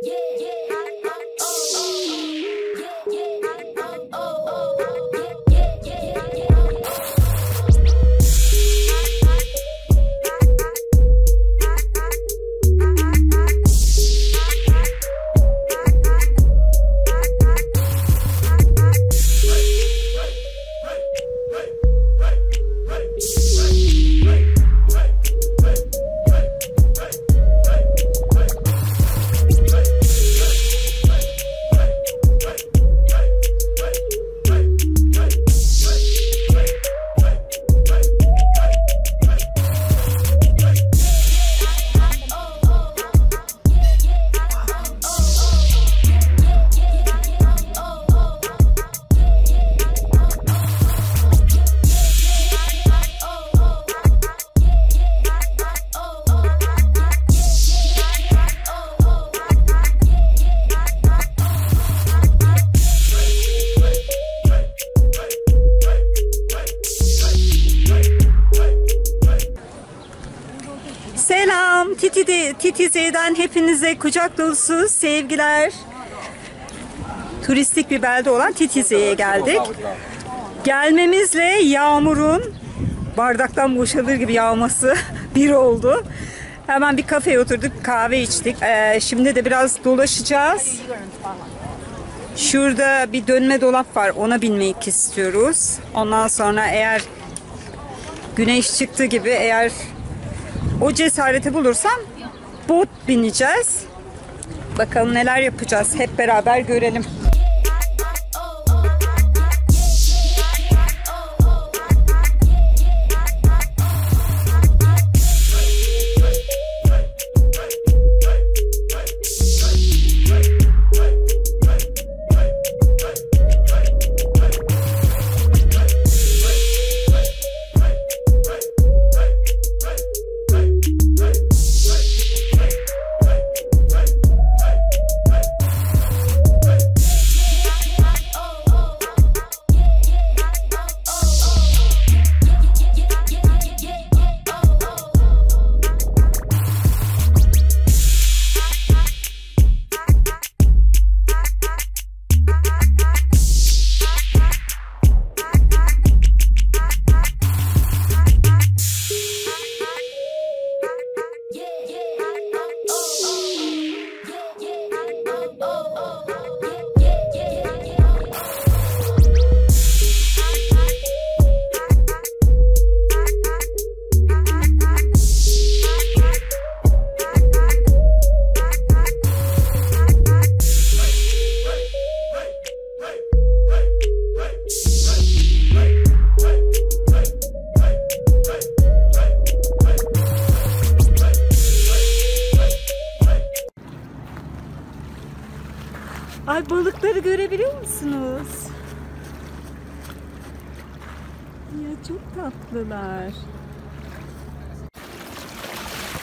Yeah, yeah. Titi de, Titi Z'den hepinize kucak dolusu sevgiler. Turistik bir belde olan Titize'ye geldik. Gelmemizle yağmurun bardaktan boşalır gibi yağması bir oldu. Hemen bir kafeye oturduk, kahve içtik. Ee, şimdi de biraz dolaşacağız. Şurada bir dönme dolap var, ona binmek istiyoruz. Ondan sonra eğer güneş çıktı gibi eğer o cesareti bulursam bot bineceğiz. Bakalım neler yapacağız. Hep beraber görelim. Ay balıkları görebiliyor musunuz? Ya çok tatlılar.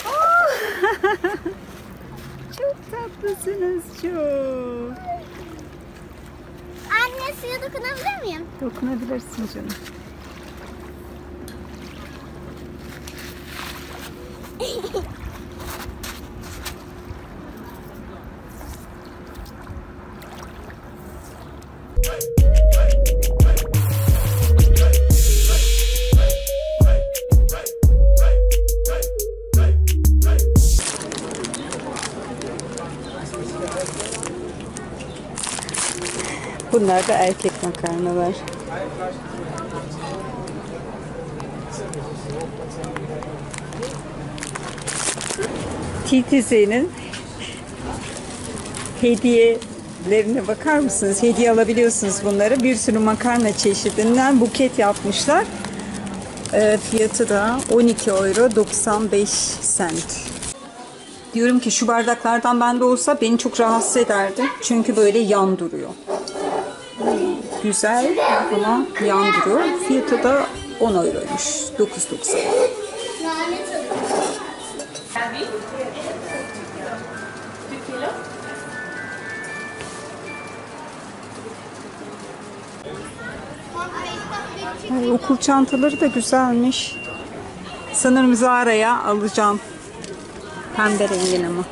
Aa! çok tatlısınız çok. Anne suya dokunabilir miyim? Dokunabilirsin canım. Bunlar da erkek makarnalar. Titize'nin hediyelerine bakar mısınız? Hediye alabiliyorsunuz bunları. Bir sürü makarna çeşidinden buket yapmışlar. Ee, fiyatı da 12 euro 95 cent. Diyorum ki şu bardaklardan bende olsa beni çok rahatsız ederdi. Çünkü böyle yan duruyor. Güzel ama yan duruyor. Fiyatı da 10 euroymuş. 9.90. Ay, okul çantaları da güzelmiş. Sanırım Zara'ya alacağım. Pembe rengini ama.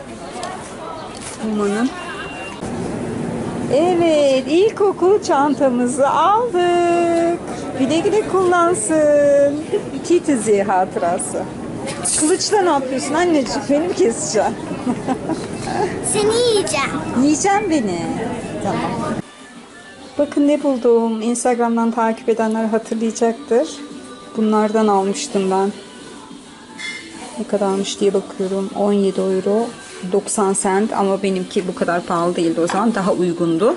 Puma'nın. Evet, ilkokul çantamızı aldık. Güle güle kullansın. Titizi hatırası. Kılıçla ne yapıyorsun anneciğim? Beni mi keseceksin? Seni yiyeceğim. Yiyeceğim beni. Tamam. Bakın ne buldum. Instagram'dan takip edenler hatırlayacaktır. Bunlardan almıştım ben. Ne kadarmış diye bakıyorum. 17 euro 90 cent ama benimki bu kadar pahalı değildi o zaman. Daha uygundu.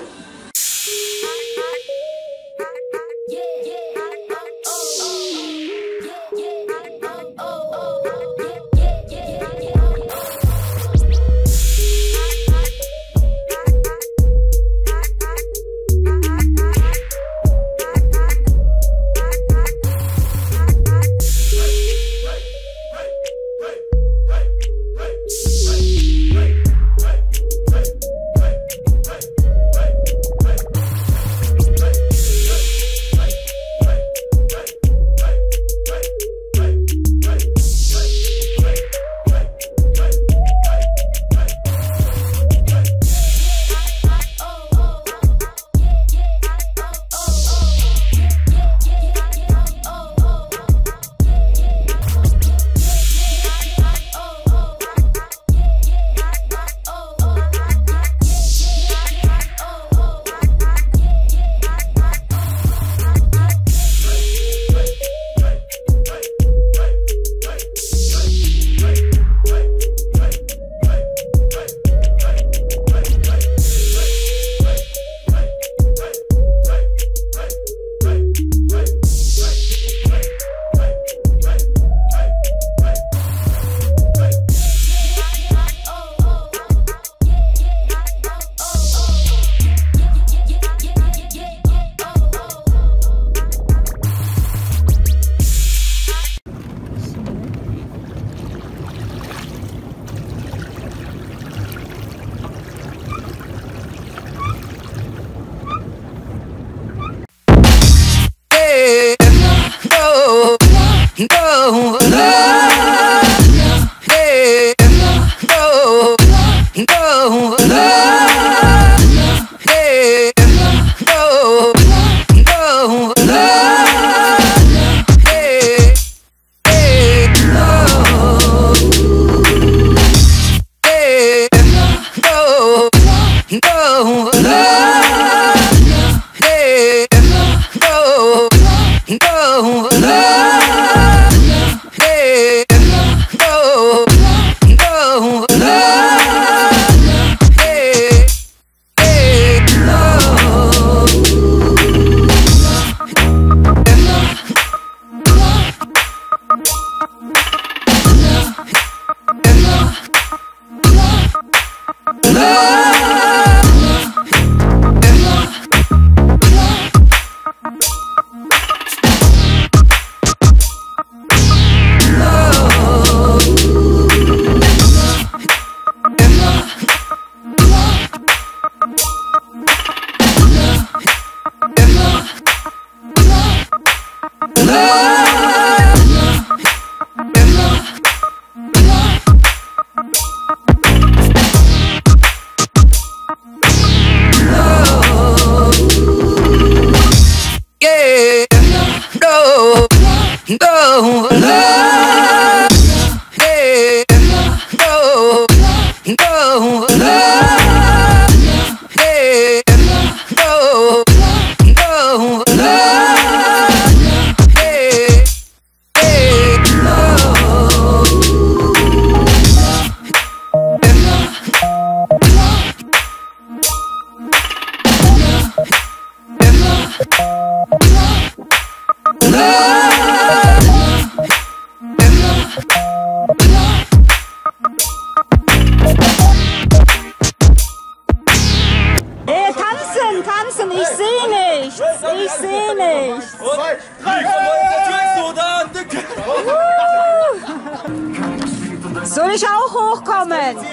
hochkommen. Ja.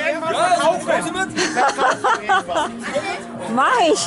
Mach ich.